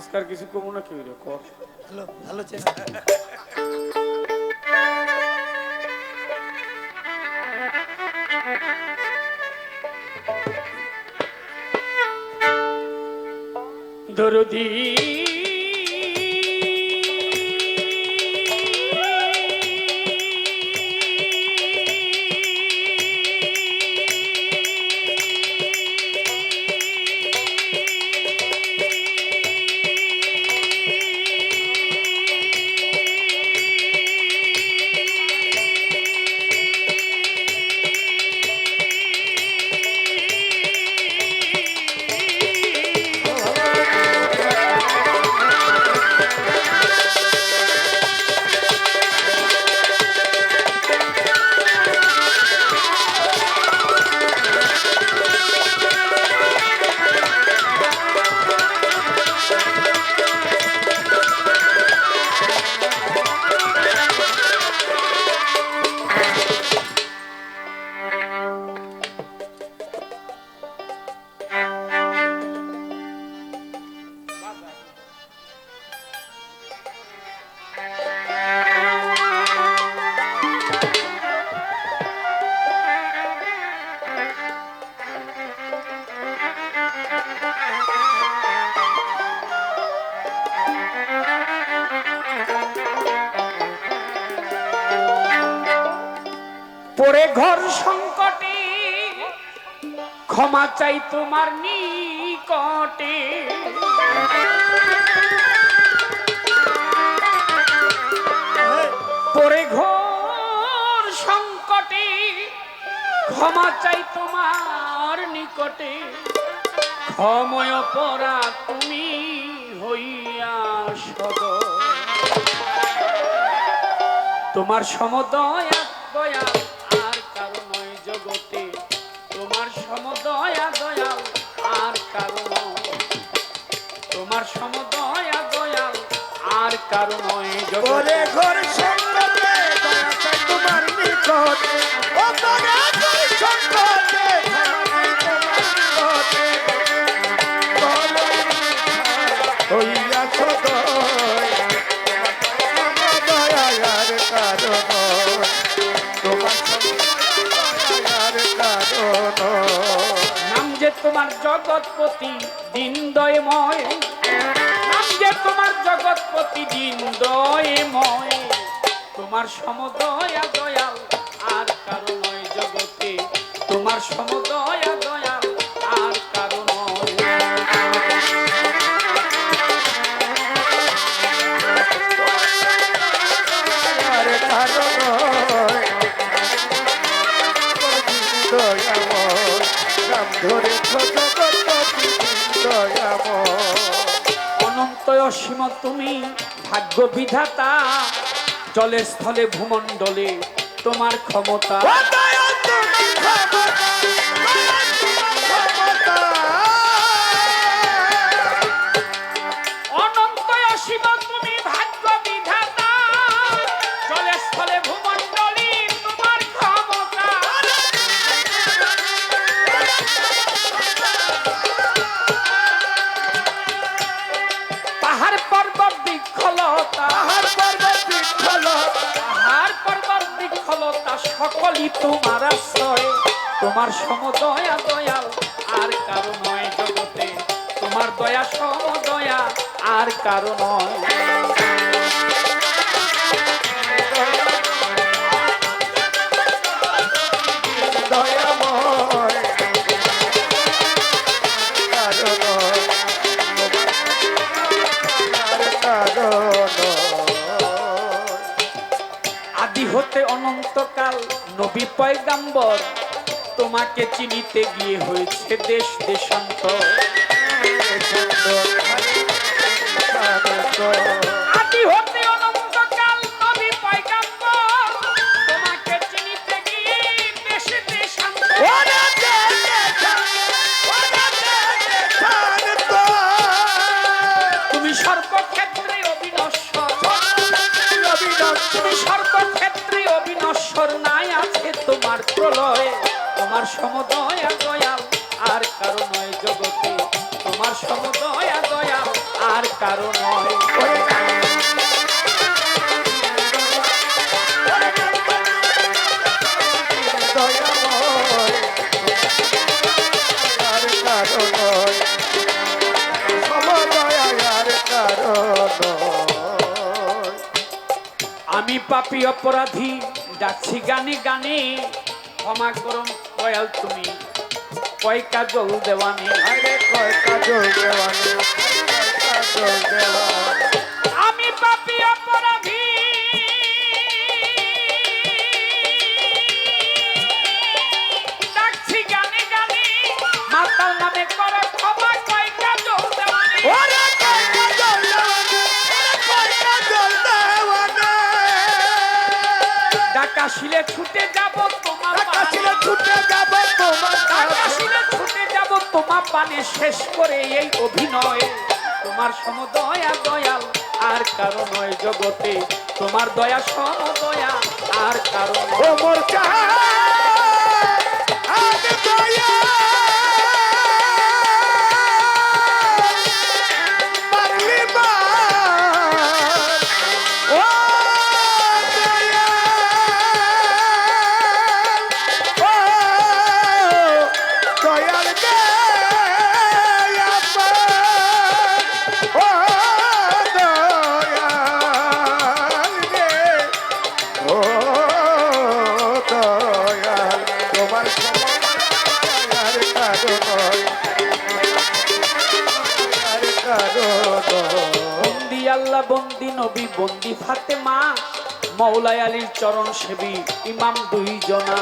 আজকাল কিছু কমু না কি হইল? কর। ভালো ভালো চেনা দরদি ক্ষমা চাই তোমার নিকটে। পরে ঘোর সংকটে ক্ষমা চাই তোমার নিকটে। ক্ষময় পরা তুমি হইয়া সদ তোমার সমদয়া ঘর তোমার নিকট। ও ঘর দয়ার কারণ তোমার দয়ার কারণ নাম যে তোমার জগৎপতি দিন দয়ময়। তোমার জগৎপতি দিন দয়ময়। তোমার সমদয়া দয়াল, আর কারও নয় জগতে। তোমার সমদয়া দয়াল, আর কারও নয়। ধরে অসীম তুমি ভাগ্য বিধাতা। জলে স্থলে ভূমণ্ডলে তোমার ক্ষমতা। সকলই তোমার আশ্রয়? তোমার সমদয়া দয়াল, আর কারও নয় জগতে। তোমার দয়া সমদয়া, আর কারও নয়। পয়গাম্বর তোমাকে চিনিতে গিয়ে হয়েছে দেশ দেশান্তর। প্রলয়, তোমার সমদয়া দয়াল, আর কারও নয় জগতে। তোমার সমদয়া দয়াল, আর কারও নয়। আমি পাপি অপরাধী যাচ্ছি গানে গানে। ক্ষমা করুন দয়াল তুমি। কয় কাজল দেওয়ানি? আরে কয় কাজল দেওয়ানি কাজল দেওয়ানি আমি পাপি অপরাধী। ডাকছি গানে গানে মাতাল নামে করে ক্ষমা। কয় কাজল দেওয়ানি? ওরে কয় কাজল দেওয়ানি কয় কাজল দেওয়ানি। ডাকা শিলে ছুটে যাব তোমার কাছিলে ছুটে যাব তোমার কাছে ছুটে যাব তোমার পানে শেষ করে এই অভিনয়। তোমার সমদয়া দয়াল আর কারও নয় জগতে। তোমার দয়া সমদয়া আর কারও নয়। ও মোর চাঁদ আজ দয়া। বন্দি বন্দি নবী, বন্দি ফাতেমা, মৌলাই আলীর চরণ সেবী, ইমাম দুই জনা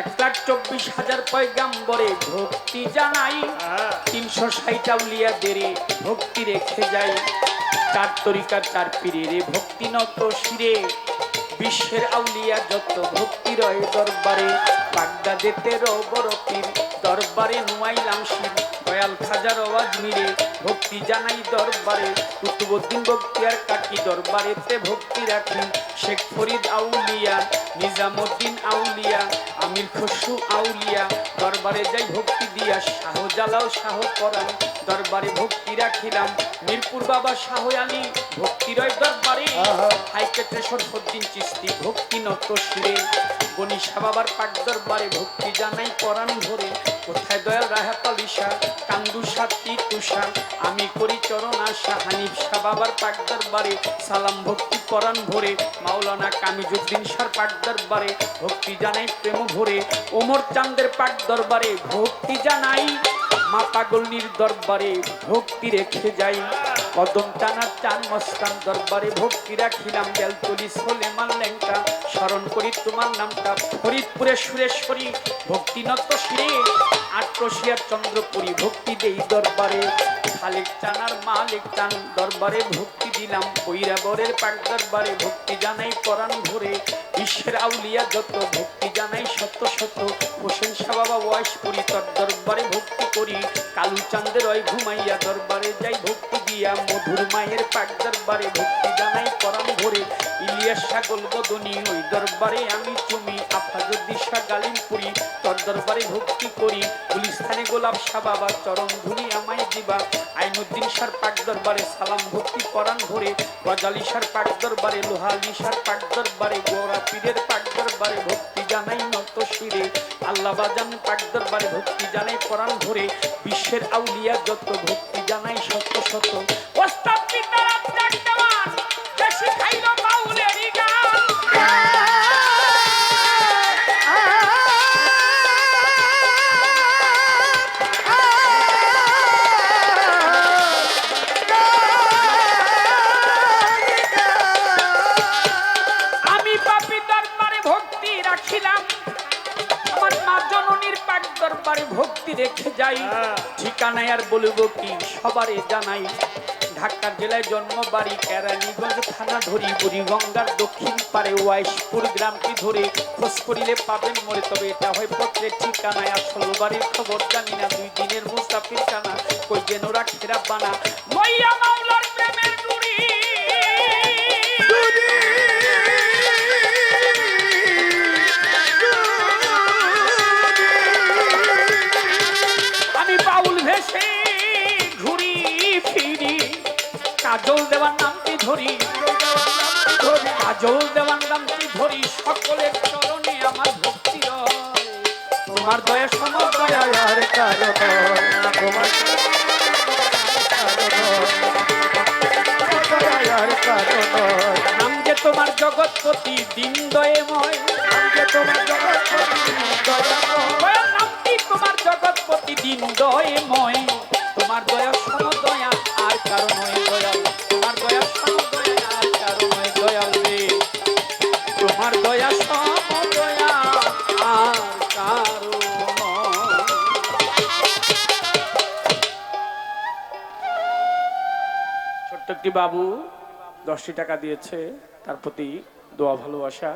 এক লাখ চব্বিশ হাজার পয়গাম্বরে ভক্তি জানাই, তিনশো ষাট আউলিয়া দেরে ভক্তি রেখে যাই। চার তরিকার চার রে ভক্তি নত শিরে। বিশ্বের আউলিয়া যত ভক্তি রয়ে দরবারে বাগদা দেতের পীর, দরবারে নুয়াইলাম শির দয়াল খাজার মিলে ভক্তি জানাই দরবারে কুতুবদ্দিন ভক্তি আর কাকি দরবারেতে ভক্তি রাখি, শেখ ফরিদ আউলিয়া নিজামুদ্দিন আউলিয়া, আমির খসু আউলিয়া, দরবারে যাই ভক্তি দিয়া শাহ জ্বালাও শাহ করান দরবারে ভক্তি রাখিলাম। মিরপুর বাবা শাহ আলী ভক্তি রয় দরবারে। হাইকেটে সরফদ্দিন চিস্তি ভক্তি নত শিরে। গণিসা বাবার পাক দরবারে ভক্তি জানাই করান ভরে। কোথায় দয়াল রাহা পালিশা? কান্দু সাতটি তুষা। আমি করি চরণ আশা। হানিফ শাহ বাবার পাকদার বারে সালাম ভক্তি পরাণ ভরে। মাওলানা কামিজুদ্দিন শাহ পাকদার বারে ভক্তি জানাই প্রেম ভরে। ওমর চান্দের পাক দরবারে ভক্তি জানাই। মা পাগলনির দরবারে ভক্তি রেখে যাই। কদম টানার চান মস্তান দরবারে ভক্তি রাখিলাম বেলতলি সোলেমান ল্যাংটা। স্মরণ করি তোমার নামটা, ফরিদপুরে সুরেশ্বরী ভক্তি নত শিরে আট্রসিয়ার চন্দ্রপুরী, ভক্তি দেই দরবারে। খালেক চানার মালিক চান। দরবারে ভক্তি দিলাম বৈরাবরের পাক দরবারে ভক্তি জানাই পরাণ ভরে। বিশ্বের আউলিয়া যত, ভক্তি জানাই শত শত। হোসেন বাবা বয়স করি, তোর দরবারে ভক্তি করি। কালু চান্দের ওই ঘুমাইয়া দরবারে যাই ভক্তি দিয়া। মধুর মায়ের পাক দরবারে ভক্তি জানাই পরাণ ভরে। ইলিয়াস সাগল বদনী, ওই দরবারে আমি চুমি। আফাজুদ্দিশা গালিমপুরি তোর দরবারে ভক্তি করি। গুলিস্থানে গোলাপ শাহ বাবা চরণ ধুনি আমায় দিবা। আইনুদ্দিন সার পাক দরবারে সালাম ভক্তি পরাণ ভরে, গজালি সার পাক দরবারে, লোহালি সার পাক দরবারে, গোরা পীরের পাক দরবারে ভক্তি জানাই নত শিরে। আল্লাহ বাজান পাক দরবারে ভক্তি জানাই পরাণ ভরে, বিশ্বের আউলিয়া যত ভক্তি জানাই শত শত। ওস্তাদ পিতারাম ডাক আর বলিব কি? সবারে জানাই ঢাকা জেলায় জন্ম বাড়ি কেরানীগঞ্জ থানা ধরি বুড়ি গঙ্গার দক্ষিণ পারে ওয়াইশপুর গ্রামটি ধরে। খোঁজ করিলে পাবেন মরে, তবে এটা হয় পত্রের ঠিকানায়। আসল বাড়ির খবর জানি না, দুই দিনের মুস্তাফির কানা কই যেন রাখেরা বানা। মাইয়া মাওলার কাজল দেওয়ার নামটি ধরি সকলের চরণে আমার ভক্তি তোমার দয়া সমদয়া আর কারও তোমার নাম যে তোমার জগৎপতি, দিন দয়েময়। যে তোমার জগৎপতি তোমার জগৎপতি, দিন তোমার দয়া বাবু দশটি টাকা দিয়েছে তার প্রতি দোয়া ভালোবাসা।